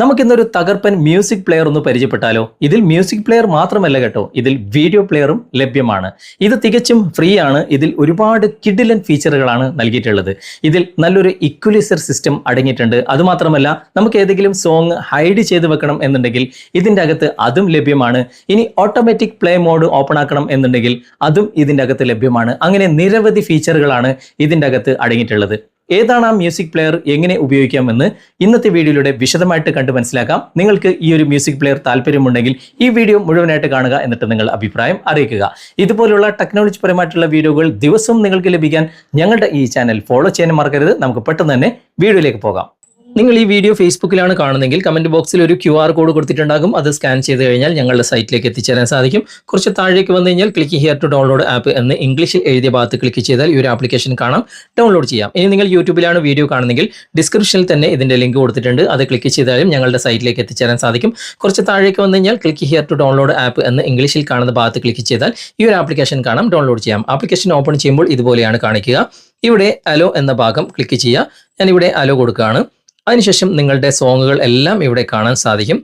നമുക്കിന്നൊരു തകർപ്പൻ music player ഒന്ന് പരിചയപ്പെട്ടാലോ? ഇതിൽ മ്യൂസിക് പ്ലെയർ മാത്രമല്ല കേട്ടോ. ഇതിൽ വീഡിയോ പ്ലെയറും ലഭ്യമാണ്. ഇത് തികച്ചും ഫ്രീ ആണ്. ഇതിൽ ഒരുപാട് കിഡിലൻ ഫീച്ചറുകളാണ് നൽകിയിട്ടുള്ളത്. ഇതിൽ നല്ലൊരു ഇക്വലൈസർ സിസ്റ്റം അടങ്ങിയിട്ടുണ്ട്. അതുമാത്രമല്ല നമുക്ക് ഏതെങ്കിലും സോങ് ഹൈഡ് ചെയ്ത് വെക്കണം എന്നുണ്ടെങ്കിൽ ഇതിന്റെ അകത്ത് അതും ലഭ്യമാണ്. ഇനി ഓട്ടോമാറ്റിക് പ്ലേ മോഡ് ഓപ്പൺ ആക്കണം എന്നുണ്ടെങ്കിൽ അതും ഇതിന്റെ അകത്ത് ലഭ്യമാണ്. അങ്ങനെ നിരവധി ഫീച്ചറുകളാണ് ഇതിന്റെ അകത്ത് അടങ്ങിയിട്ടുള്ളത്. ഏതാണ് ആ മ്യൂസിക് പ്ലെയർ എങ്ങനെ ഉപയോഗിക്കാമെന്ന് ഇന്നത്തെ വീഡിയോയിലൂടെ വിശദമായിട്ട് കണ്ട് മനസ്സിലാക്കാം. നിങ്ങൾക്ക് ഈ ഒരു മ്യൂസിക് പ്ലെയർ താല്പര്യമുണ്ടെങ്കിൽ ഈ വീഡിയോ മുഴുവനായിട്ട് കാണുക എന്നിട്ട് നിങ്ങൾ അഭിപ്രായം അറിയിക്കുക. ഇതുപോലുള്ള ടെക്നോളജി പരമായിട്ടുള്ള വീഡിയോകൾ ദിവസവും നിങ്ങൾക്ക് ലഭിക്കാൻ ഞങ്ങളുടെ ഈ ചാനൽ ഫോളോ ചെയ്യാൻ മറക്കരുത്. നമുക്ക് പെട്ടെന്ന് തന്നെ വീഡിയോയിലേക്ക് പോകാം. നിങ്ങൾ ഈ വീഡിയോ ഫേസ്ബുക്കിലാണ് കാണുന്നതെങ്കിൽ കമന്റ് ബോക്സിൽ ഒരു ക്യു ആർ കോഡ് കൊടുത്തിട്ടുണ്ടാകും. അത് സ്കാൻ ചെയ്ത് കഴിഞ്ഞാൽ ഞങ്ങളുടെ സൈറ്റിലേക്ക് എത്തിച്ചേരാൻ സാധിക്കും. കുറച്ച് താഴേക്ക് വന്നു കഴിഞ്ഞാൽ click here to download app എന്ന് ഇംഗ്ലീഷിൽ എഴുതിയ ഭാഗത്ത് ക്ലിക്ക് ചെയ്താൽ ഈ ഒരു ആപ്ലിക്കേഷൻ കാണാം. ഡൗൺലോഡ് ചെയ്യാം. ഇനി നിങ്ങൾ യൂട്യൂബിലാണ് വീഡിയോ കാണുന്നെങ്കിൽ ഡിസ്ക്രിപ്ഷനിൽ തന്നെ ഇതിന്റെ ലിങ്ക് കൊടുത്തിട്ടുണ്ട്. അത് ക്ലിക്ക് ചെയ്താലും ഞങ്ങളുടെ സൈറ്റിലേക്ക് എത്തിച്ചേരാൻ സാധിക്കും. കുറച്ച് താഴേക്ക് വന്നു കഴിഞ്ഞാൽ click here to download app എന്ന് ഇംഗ്ലീഷിൽ കാണുന്ന ഭാഗത്ത് ക്ലിക്ക് ചെയ്താൽ ഈ ഒരു ആപ്ലിക്കേഷൻ കാണാം. ഡൗൺലോഡ് ചെയ്യാം. ആപ്ലിക്കേഷൻ ഓപ്പൺ ചെയ്യുമ്പോൾ ഇതുപോലെയാണ് കാണിക്കുക. ഇവിടെ അലോ എന്ന ഭാഗം ക്ലിക്ക് ചെയ്യുക. ഞാനിവിടെ അലോ കൊടുക്കുകയാണ്. അതിനുശേഷം നിങ്ങളുടെ സോങ്ങുകൾ എല്ലാം ഇവിടെ കാണാൻ സാധിക്കും.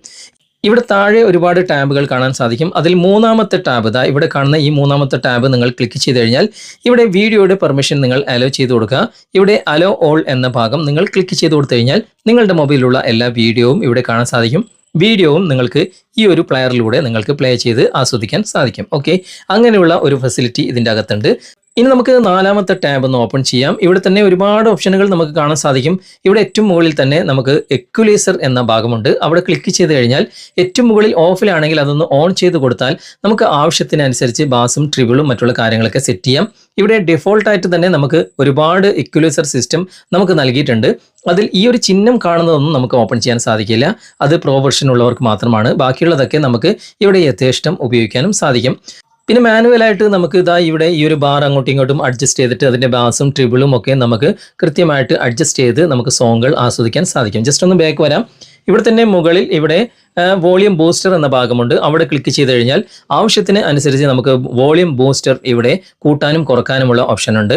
ഇവിടെ താഴെ ഒരുപാട് ടാബുകൾ കാണാൻ സാധിക്കും. അതിൽ മൂന്നാമത്തെ ടാബ് ഇതാ ഇവിടെ കാണുന്ന ഈ മൂന്നാമത്തെ ടാബ് നിങ്ങൾ ക്ലിക്ക് ചെയ്ത് കഴിഞ്ഞാൽ ഇവിടെ വീഡിയോയുടെ പെർമിഷൻ നിങ്ങൾ അലോ ചെയ്ത് കൊടുക്കുക. ഇവിടെ അലോ ഓൾ എന്ന ഭാഗം നിങ്ങൾ ക്ലിക്ക് ചെയ്ത് കൊടുത്തു കഴിഞ്ഞാൽ നിങ്ങളുടെ മൊബൈലിലുള്ള എല്ലാ വീഡിയോവും ഇവിടെ കാണാൻ സാധിക്കും. വീഡിയോവും നിങ്ങൾക്ക് ഈ ഒരു പ്ലെയറിലൂടെ നിങ്ങൾക്ക് പ്ലേ ചെയ്ത് ആസ്വദിക്കാൻ സാധിക്കും. ഓക്കെ അങ്ങനെയുള്ള ഒരു ഫെസിലിറ്റി ഇതിന്റെ അകത്തുണ്ട്. ഇനി നമുക്ക് നാലാമത്തെ ടാബ് ഒന്ന് ഓപ്പൺ ചെയ്യാം. ഇവിടെ തന്നെ ഒരുപാട് ഓപ്ഷനുകൾ നമുക്ക് കാണാൻ സാധിക്കും. ഇവിടെ ഏറ്റവും മുകളിൽ തന്നെ നമുക്ക് എക്വലൈസർ എന്ന ഭാഗമുണ്ട്. അവിടെ ക്ലിക്ക് ചെയ്ത് കഴിഞ്ഞാൽ ഏറ്റവും മുകളിൽ ഓഫിലാണെങ്കിൽ അതൊന്ന് ഓൺ ചെയ്ത് കൊടുത്താൽ നമുക്ക് ആവശ്യത്തിനനുസരിച്ച് ബാസും ട്രിബിളും മറ്റുള്ള കാര്യങ്ങളൊക്കെ സെറ്റ് ചെയ്യാം. ഇവിടെ ഡിഫോൾട്ടായിട്ട് തന്നെ നമുക്ക് ഒരുപാട് ഇക്വലൈസർ സിസ്റ്റം നമുക്ക് നൽകിയിട്ടുണ്ട്. അതിൽ ഈ ഒരു ചിഹ്നം കാണുന്നതൊന്നും നമുക്ക് ഓപ്പൺ ചെയ്യാൻ സാധിക്കില്ല. അത് പ്രോ വെർഷൻ ഉള്ളവർക്ക് മാത്രമാണ്. ബാക്കിയുള്ളതൊക്കെ നമുക്ക് ഇവിടെ യഥേഷ്ടം ഉപയോഗിക്കാനും സാധിക്കും. പിന്നെ മാനുവലായിട്ട് നമുക്ക് ഇതാ ഇവിടെ ഈ ഒരു ബാർ അങ്ങോട്ടും ഇങ്ങോട്ടും അഡ്ജസ്റ്റ് ചെയ്തിട്ട് അതിന്റെ ബാസും ട്രിബിളും ഒക്കെ നമുക്ക് കൃത്യമായിട്ട് അഡ്ജസ്റ്റ് ചെയ്ത് നമുക്ക് സോങ്ങുകൾ ആസ്വദിക്കാൻ സാധിക്കും. ജസ്റ്റ് ഒന്ന് ബാക്ക് വരാം. ഇവിടെ തന്നെ മുകളിൽ ഇവിടെ വോളിയം ബൂസ്റ്റർ എന്ന ഭാഗമുണ്ട്. അവിടെ ക്ലിക്ക് ചെയ്ത് കഴിഞ്ഞാൽ ആവശ്യത്തിന് അനുസരിച്ച് നമുക്ക് വോളിയം ബൂസ്റ്റർ ഇവിടെ കൂട്ടാനും കുറക്കാനുമുള്ള ഓപ്ഷൻ ഉണ്ട്.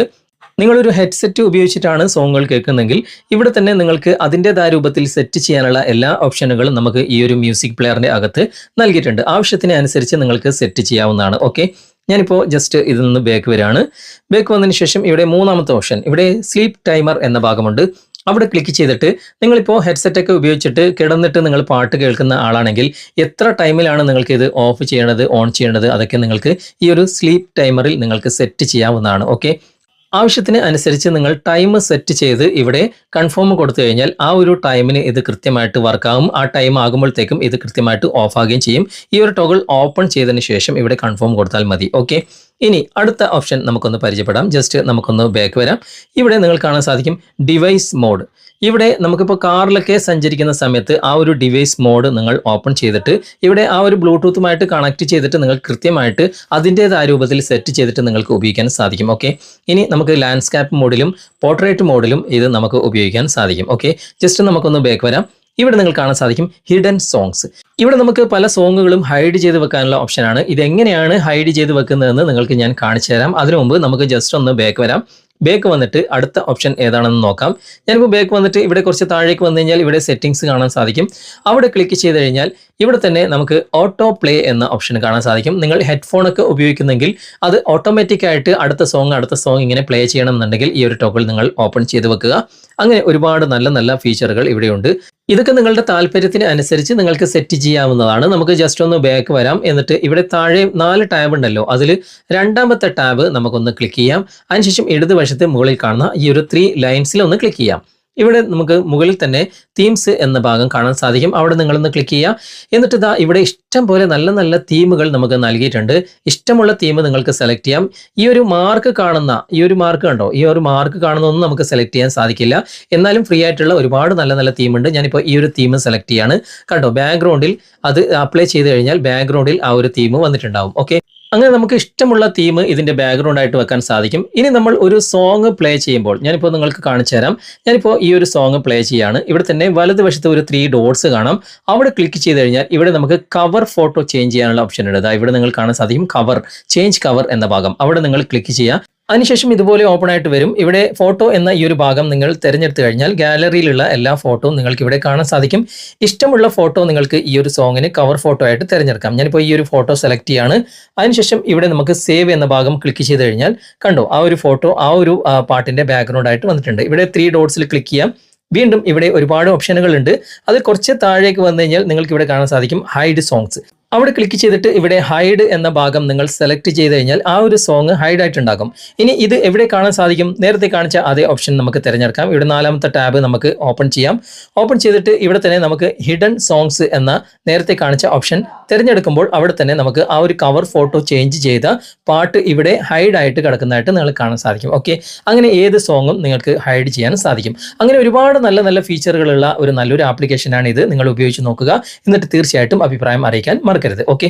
നിങ്ങളൊരു ഹെഡ്സെറ്റ് ഉപയോഗിച്ചിട്ടാണ് സോങ്ങുകൾ കേൾക്കുന്നതെങ്കിൽ ഇവിടെ തന്നെ നിങ്ങൾക്ക് അതിന്റെതായ രൂപത്തിൽ സെറ്റ് ചെയ്യാനുള്ള എല്ലാ ഓപ്ഷനുകളും നമുക്ക് ഈ ഒരു മ്യൂസിക് പ്ലെയറിന്റെ അകത്ത് നൽകിയിട്ടുണ്ട്. ആവശ്യത്തിന് അനുസരിച്ച് നിങ്ങൾക്ക് സെറ്റ് ചെയ്യാവുന്നതാണ്. ഓക്കെ ഞാനിപ്പോൾ ജസ്റ്റ് ഇതിൽ നിന്ന് ബാക്ക് വരികയാണ് ബാക്ക് വന്നതിന് ശേഷം ഇവിടെ മൂന്നാമത്തെ ഓപ്ഷൻ ഇവിടെ സ്ലീപ്പ് ടൈമർ എന്ന ഭാഗമുണ്ട്. അവിടെ ക്ലിക്ക് ചെയ്തിട്ട് നിങ്ങളിപ്പോൾ ഹെഡ്സെറ്റൊക്കെ ഉപയോഗിച്ചിട്ട് കിടന്നിട്ട് നിങ്ങൾ പാട്ട് കേൾക്കുന്ന ആളാണെങ്കിൽ എത്ര ടൈമിലാണ് നിങ്ങൾക്ക് ഇത് ഓഫ് ചെയ്യേണ്ടത് ഓൺ ചെയ്യേണ്ടത് അതൊക്കെ നിങ്ങൾക്ക് ഈ ഒരു സ്ലീപ്പ് ടൈമറിൽ നിങ്ങൾക്ക് സെറ്റ് ചെയ്യാവുന്നതാണ്. ഓക്കെ ആവശ്യത്തിന് അനുസരിച്ച് നിങ്ങൾ ടൈം സെറ്റ് ചെയ്ത് ഇവിടെ കൺഫേം കൊടുത്തു കഴിഞ്ഞാൽ ആ ഒരു ടൈമിന് ഇത് കൃത്യമായിട്ട് വർക്കാകും ആ ടൈം ആകുമ്പോഴത്തേക്കും ഇത് കൃത്യമായിട്ട് ഓഫ് ആകുകയും ചെയ്യും. ഈ ഒരു ടോഗിൾ ഓപ്പൺ ചെയ്തതിന് ശേഷം ഇവിടെ കൺഫേം കൊടുത്താൽ മതി. ഓക്കെ ഇനി അടുത്ത ഓപ്ഷൻ നമുക്കൊന്ന് പരിചയപ്പെടാം. ജസ്റ്റ് നമുക്കൊന്ന് ബാക്ക് വരാം. ഇവിടെ നിങ്ങൾ കാണാൻ സാധിക്കും ഡിവൈസ് മോഡ് ഇവിടെ നമുക്കിപ്പോൾ കാറിലൊക്കെ സഞ്ചരിക്കുന്ന സമയത്ത് ആ ഒരു ഡിവൈസ് മോഡ് നിങ്ങൾ ഓപ്പൺ ചെയ്തിട്ട് ഇവിടെ ആ ഒരു ബ്ലൂടൂത്തുമായിട്ട് കണക്ട് ചെയ്തിട്ട് നിങ്ങൾ കൃത്യമായിട്ട് അതിന്റെതായ രൂപത്തിൽ സെറ്റ് ചെയ്തിട്ട് നിങ്ങൾക്ക് ഉപയോഗിക്കാൻ സാധിക്കും. ഓക്കെ ഇനി നമുക്ക് ലാൻഡ്സ്കേപ്പ് മോഡിലും പോർട്രേറ്റ് മോഡിലും ഇത് നമുക്ക് ഉപയോഗിക്കാൻ സാധിക്കും. ഓക്കെ ജസ്റ്റ് നമുക്കൊന്ന് ബാക്ക് വരാം. ഇവിടെ നിങ്ങൾ കാണാൻ സാധിക്കും ഹിഡൻ സോങ്സ് ഇവിടെ നമുക്ക് പല സോങ്ങുകളും ഹൈഡ് ചെയ്ത് വെക്കാനുള്ള ഓപ്ഷനാണ് ഇതെങ്ങനെയാണ് ഹൈഡ് ചെയ്ത് വെക്കുന്നതെന്ന് നിങ്ങൾക്ക് ഞാൻ കാണിച്ചു തരാം അതിനു മുമ്പ് നമുക്ക് ജസ്റ്റ് ഒന്ന് ബാക്ക് വരാം. ബാക്ക് വന്നിട്ട് അടുത്ത ഓപ്ഷൻ ഏതാണെന്ന് നോക്കാം. ഞാനിപ്പോൾ ബേക്ക് വന്നിട്ട് ഇവിടെ കുറച്ച് താഴേക്ക് വന്നു കഴിഞ്ഞാൽ ഇവിടെ സെറ്റിംഗ്സ് കാണാൻ സാധിക്കും. അവിടെ ക്ലിക്ക് ചെയ്ത് കഴിഞ്ഞാൽ ഇവിടെ തന്നെ നമുക്ക് ഓട്ടോ പ്ലേ എന്ന ഓപ്ഷൻ കാണാൻ സാധിക്കും. നിങ്ങൾ ഹെഡ്ഫോൺ ഒക്കെ ഉപയോഗിക്കുന്നെങ്കിൽ അത് ഓട്ടോമാറ്റിക് ആയിട്ട് അടുത്ത സോങ് അടുത്ത സോങ് ഇങ്ങനെ പ്ലേ ചെയ്യണം എന്നുണ്ടെങ്കിൽ ഈ ഒരു ടോക്കിൾ നിങ്ങൾ ഓപ്പൺ ചെയ്ത് വെക്കുക. അങ്ങനെ ഒരുപാട് നല്ല നല്ല ഫീച്ചറുകൾ ഇവിടെയുണ്ട്. ഇതൊക്കെ നിങ്ങളുടെ താല്പര്യത്തിന് അനുസരിച്ച് നിങ്ങൾക്ക് സെറ്റ് ചെയ്യാവുന്നതാണ്. നമുക്ക് ജസ്റ്റ് ഒന്ന് ബാക്ക് വരാം. എന്നിട്ട് ഇവിടെ താഴെ നാല് ടാബ് ഉണ്ടല്ലോ. അതിൽ രണ്ടാമത്തെ ടാബ് നമുക്കൊന്ന് ക്ലിക്ക് ചെയ്യാം. അതിനുശേഷം ഇടതുവശത്തെ മുകളിൽ കാണുന്ന ഈ ഒരു ത്രീ ലൈൻസിൽ ഒന്ന് ക്ലിക്ക് ചെയ്യാം. ഇവിടെ നമുക്ക് മുകളിൽ തന്നെ തീംസ് എന്ന ഭാഗം കാണാൻ സാധിക്കും. അവിടെ നിങ്ങളൊന്ന് ക്ലിക്ക് ചെയ്യുക. എന്നിട്ട് ഇതാ ഇവിടെ ഇഷ്ടം പോലെ നല്ല നല്ല തീമുകൾ നമുക്ക് നൽകിയിട്ടുണ്ട്. ഇഷ്ടമുള്ള തീം നിങ്ങൾക്ക് സെലക്ട് ചെയ്യാം. ഈ ഒരു മാർക്ക് കാണുന്ന ഈ ഒരു മാർക്ക് കണ്ടോ? ഈ ഒരു മാർക്ക് കാണുന്നൊന്നും നമുക്ക് സെലക്ട് ചെയ്യാൻ സാധിക്കില്ല. എന്നാലും ഫ്രീ ആയിട്ടുള്ള ഒരുപാട് നല്ല നല്ല തീമുണ്ട് ഞാനിപ്പോൾ ഈ ഒരു തീം സെലക്ട് ചെയ്യാണ്. കണ്ടോ? ബാക്ക്ഗ്രൗണ്ടിൽ അത് അപ്ലൈ ചെയ്ത് കഴിഞ്ഞാൽ ബാക്ക്ഗ്രൗണ്ടിൽ ആ ഒരു തീം വന്നിട്ടുണ്ടാവും. ഓക്കെ അങ്ങനെ നമുക്ക് ഇഷ്ടമുള്ള തീം ഇതിന്റെ ബാക്ക്ഗ്രൗണ്ട് ആയിട്ട് വെക്കാൻ സാധിക്കും. ഇനി നമ്മൾ ഒരു സോങ് പ്ലേ ചെയ്യുമ്പോൾ ഞാനിപ്പോൾ നിങ്ങൾക്ക് കാണിച്ചു തരാം. ഞാനിപ്പോൾ ഈ ഒരു സോങ് പ്ലേ ചെയ്യാണ്. ഇവിടെ തന്നെ വലതുവശത്ത് ഒരു ത്രീ ഡോട്ട്സ് കാണാം. അവിടെ ക്ലിക്ക് ചെയ്ത് കഴിഞ്ഞാൽ ഇവിടെ നമുക്ക് കവർ ഫോട്ടോ ചേഞ്ച് ചെയ്യാനുള്ള ഓപ്ഷൻ ഉണ്ട്. ഇവിടെ നിങ്ങൾ കാണാൻ സാധിക്കും കവർ ചേഞ്ച് കവർ എന്ന ഭാഗം. അവിടെ നിങ്ങൾ ക്ലിക്ക് ചെയ്യുക. അതിനുശേഷം ഇതുപോലെ ഓപ്പൺ ആയിട്ട് വരും. ഇവിടെ ഫോട്ടോ എന്ന ഈ ഒരു ഭാഗം നിങ്ങൾ തിരഞ്ഞെടുത്തു കഴിഞ്ഞാൽ ഗാലറിയിലുള്ള എല്ലാ ഫോട്ടോയും നിങ്ങൾക്ക് ഇവിടെ കാണാൻ സാധിക്കും. ഇഷ്ടമുള്ള ഫോട്ടോ നിങ്ങൾക്ക് ഈ ഒരു സോങ്ങിന് കവർ ഫോട്ടോ ആയിട്ട് തിരഞ്ഞെടുക്കാം. ഞാനിപ്പോൾ ഈ ഒരു ഫോട്ടോ സെലക്ട് ചെയ്യാണ്. അതിനുശേഷം ഇവിടെ നമുക്ക് സേവ് എന്ന ഭാഗം ക്ലിക്ക് ചെയ്ത് കഴിഞ്ഞാൽ കണ്ടോ ആ ഒരു ഫോട്ടോ ആ ഒരു പാട്ടിന്റെ ബാക്ക്ഗ്രൗണ്ട് ആയിട്ട് വന്നിട്ടുണ്ട്. ഇവിടെ ത്രീ ഡോട്ട്സിൽ ക്ലിക്ക് ചെയ്യാം. വീണ്ടും ഇവിടെ ഒരുപാട് ഓപ്ഷനുകൾ ഉണ്ട്. അത് കുറച്ച് താഴേക്ക് വന്നു കഴിഞ്ഞാൽ നിങ്ങൾക്ക് ഇവിടെ കാണാൻ സാധിക്കും ഹൈഡ് സോങ്സ് അവിടെ ക്ലിക്ക് ചെയ്തിട്ട് ഇവിടെ ഹൈഡ് എന്ന ഭാഗം നിങ്ങൾ സെലക്ട് ചെയ്ത് കഴിഞ്ഞാൽ ആ ഒരു സോങ് ഹൈഡ് ആയിട്ടുണ്ടാകും. ഇനി ഇത് എവിടെ കാണാൻ സാധിക്കും? നേരത്തെ കാണിച്ച അതേ ഓപ്ഷൻ നമുക്ക് തിരഞ്ഞെടുക്കാം. ഇവിടെ നാലാമത്തെ ടാബ് നമുക്ക് ഓപ്പൺ ചെയ്യാം. ഓപ്പൺ ചെയ്തിട്ട് ഇവിടെ തന്നെ നമുക്ക് ഹിഡൻ സോങ്സ് എന്ന നേരത്തെ കാണിച്ച ഓപ്ഷൻ തിരഞ്ഞെടുക്കുമ്പോൾ അവിടെ തന്നെ നമുക്ക് ആ ഒരു കവർ ഫോട്ടോ ചേഞ്ച് ചെയ്ത പാട്ട് ഇവിടെ ഹൈഡ് ആയിട്ട് കിടക്കുന്നതായിട്ട് നിങ്ങൾ കാണാൻ സാധിക്കും. ഓക്കെ അങ്ങനെ ഏത് സോങ്ങും നിങ്ങൾക്ക് ഹൈഡ് ചെയ്യാൻ സാധിക്കും. അങ്ങനെ ഒരുപാട് നല്ല നല്ല ഫീച്ചറുകളുള്ള ഒരു നല്ലൊരു ആപ്ലിക്കേഷനാണ് ഇത്. നിങ്ങൾ ഉപയോഗിച്ച് നോക്കുക. എന്നിട്ട് തീർച്ചയായിട്ടും അഭിപ്രായം അറിയിക്കാൻ മറക്കരുത്. ഓക്കെ